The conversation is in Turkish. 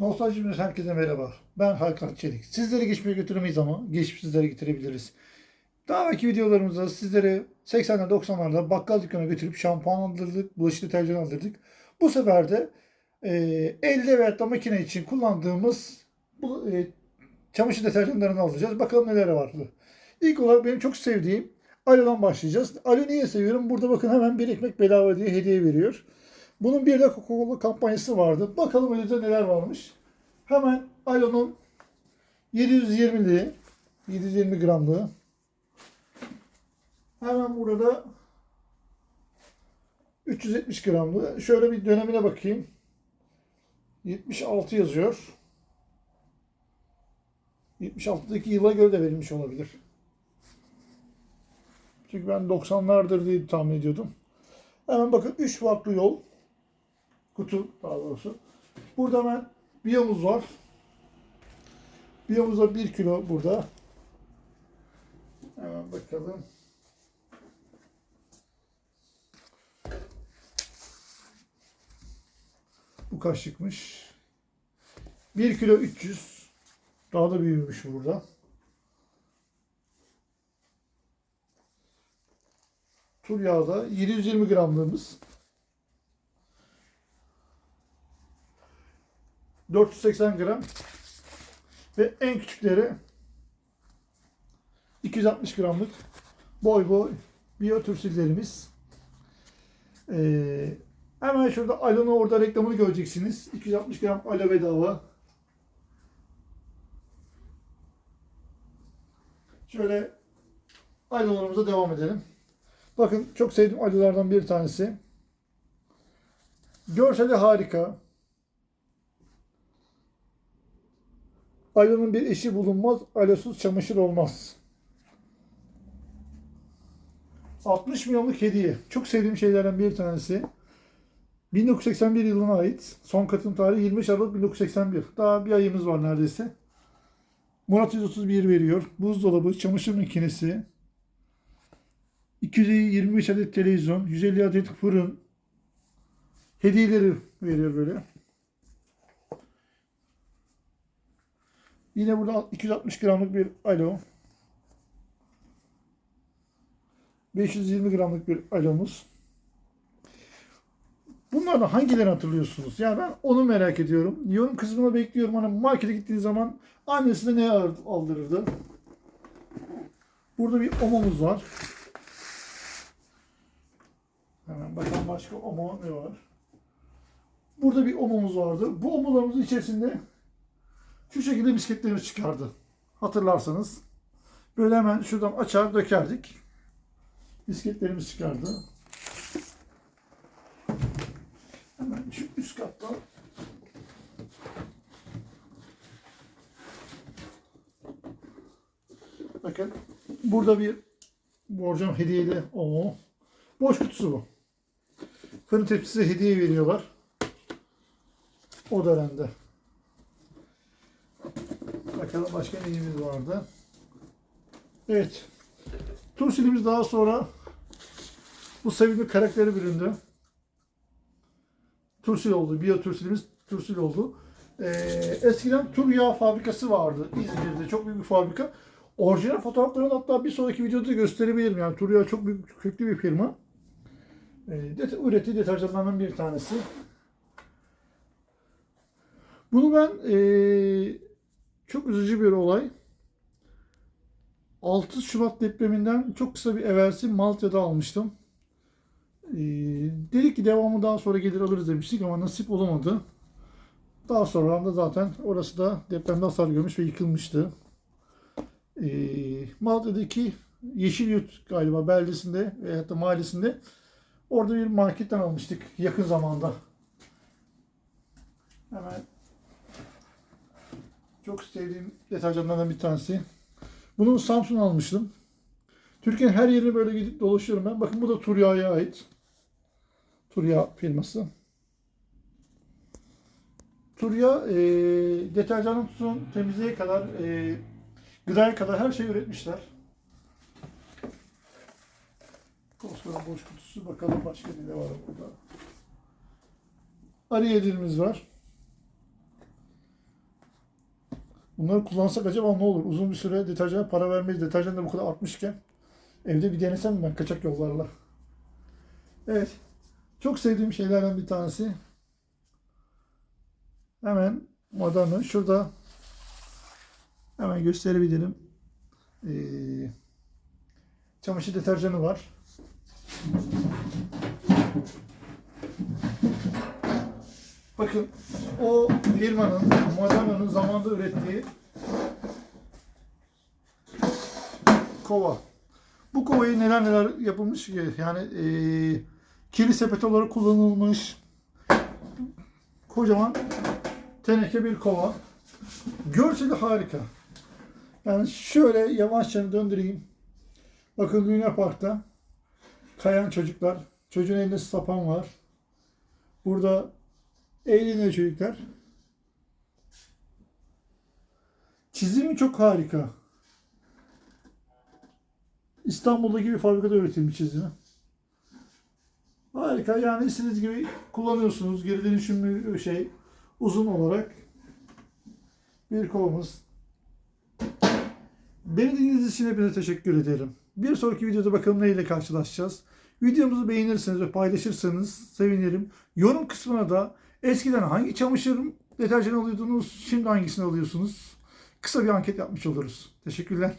Nostaljimiz herkese merhaba. Ben Hakan Çelik. Sizleri geçmişe götüremeyiz ama geçmiş sizlere getirebiliriz. Daha önceki videolarımızda sizlere 80'ler 90'larda bakkal dükkana götürüp şampuan aldırdık, bulaşık deterjanı aldırdık. Bu sefer de e, elde veyahut da makine için kullandığımız bu, e, çamaşır deterjanlarını alacağız. Bakalım neler var. İlk olarak benim çok sevdiğim Alo'dan başlayacağız. Alo niye seviyorum? Burada bakın hemen bir ekmek bedava diye hediye veriyor. Bunun bir de Coca-Cola kampanyası vardı. Bakalım önümüzde neler varmış. Hemen Alo'nun 720'li 720 gramlığı. Hemen burada 370 gramlı. Şöyle bir dönemine bakayım. 76 yazıyor. 76'daki yıla göre de verilmiş olabilir. Çünkü ben 90'lardır diye tahmin ediyordum. Hemen bakın 3 farklı yol. Kutu daha doğrusu. Burada hemen biyomuz var. Biyomuzda 1 kilo burada. Hemen bakalım. Bu kaçlıkmış? 1 kilo 300. Daha da büyümüş burada. Tur yağı da 720 gramlığımız. 480 gram. Ve en küçükleri 260 gramlık boy boy biyotürsillerimiz. Ee, hemen şurada Alo'nun orada reklamını göreceksiniz. 260 gram Alo bedava. Şöyle Alo'larımıza devam edelim. Bakın çok sevdiğim Alo'lardan bir tanesi. Görseli harika. Alo'nun bir eşi bulunmaz, alosuz çamaşır olmaz. 60 milyonluk hediye. Çok sevdiğim şeylerden bir tanesi. 1981 yılına ait. Son katım tarihi 25 Aralık 1981. Daha bir ayımız var neredeyse. Murat 131 veriyor. Buzdolabı, çamaşır makinesi, 225 adet televizyon, 150 adet fırın hediyeleri veriyor böyle. Yine burada 260 gramlık bir alo. 520 gramlık bir alomuz. Bunlardan hangilerini hatırlıyorsunuz? Yani ben onu merak ediyorum. Yorum kısmına bekliyorum. Hani markete gittiğiniz zaman annesine ne aldırırdı? Burada bir omomuz var. Hemen bakalım başka omo ne var? Burada bir omomuz vardı. Bu omolarımızın içerisinde şu şekilde bisikletlerimiz çıkardı. Hatırlarsanız. Böyle hemen şuradan açar dökerdik. Bisikletlerimiz çıkardı. Hemen şu üst katta Bakın burada bir borcam hediyeli omo. Boş kutusu bu. Fırın tepsisi hediye veriyorlar. O dönemde. Bakalım başka neyimiz vardı. Evet. Tursilimiz daha sonra bu sevimli karakteri büründü. Tursil oldu. Biyo tursilimiz tursil oldu. Ee, eskiden tur yağı fabrikası vardı İzmir'de. Çok büyük bir fabrika. Orijinal fotoğraflarını hatta bir sonraki videoda gösterebilirim. Yani tur yağı çok büyük, köklü bir firma. Ee, det ürettiği deterjanlardan bir tanesi. Bunu ben ee, çok üzücü bir olay. 6 Şubat depreminden çok kısa bir evvelsi Malatya'da almıştım. Ee, dedik ki devamı daha sonra gelir alırız demiştik ama nasip olamadı. Daha sonra da zaten orası da depremde hasar görmüş ve yıkılmıştı. Ee, Malatya'daki Yeşilyurt galiba beldesinde veyahut da mahallesinde orada bir marketten almıştık yakın zamanda. Hemen çok sevdiğim deterjanlardan bir tanesi. Bunu Samsun almıştım. Türkiye'nin her yerine böyle gidip dolaşıyorum ben. Bakın bu da Turya'ya ait. Turya firması. Turya e, deterjanın tutun temizliğe kadar e, gıdaya kadar her şeyi üretmişler. Koskoca boş kutusu. Bakalım başka ne var burada. Ariyelimiz var. Bunları kullansak acaba ne olur? Uzun bir süre deterjana para vermeyiz. Deterjan da bu kadar artmışken. Evde bir denesem mi ben kaçak yollarla? Evet. Çok sevdiğim şeylerden bir tanesi. Hemen Madonna. Şurada hemen gösterebilirim. Ee, çamaşır deterjanı var. Bakın o firmanın, Madonna'nın zamanında ürettiği kova. Bu kovayı neler neler yapılmış ki yani eee kirli sepet olarak kullanılmış kocaman teneke bir kova. Görseli harika. Yani şöyle yavaşça döndüreyim. Bakın Luna Park'ta kayan çocuklar. Çocuğun elinde sapan var. Burada eğleniyor çocuklar. Çizimi çok harika. İstanbul'daki bir fabrikada üretilmiş çizimi. Harika. Yani istediğiniz gibi kullanıyorsunuz. Geri dönüşümlü şey uzun olarak bir kovamız. Beni dinlediğiniz için hepinize teşekkür ederim. Bir sonraki videoda bakalım neyle karşılaşacağız. Videomuzu beğenirseniz ve paylaşırsanız sevinirim. Yorum kısmına da eskiden hangi çamaşır deterjanı alıyordunuz, şimdi hangisini alıyorsunuz? Kısa bir anket yapmış oluruz. Teşekkürler.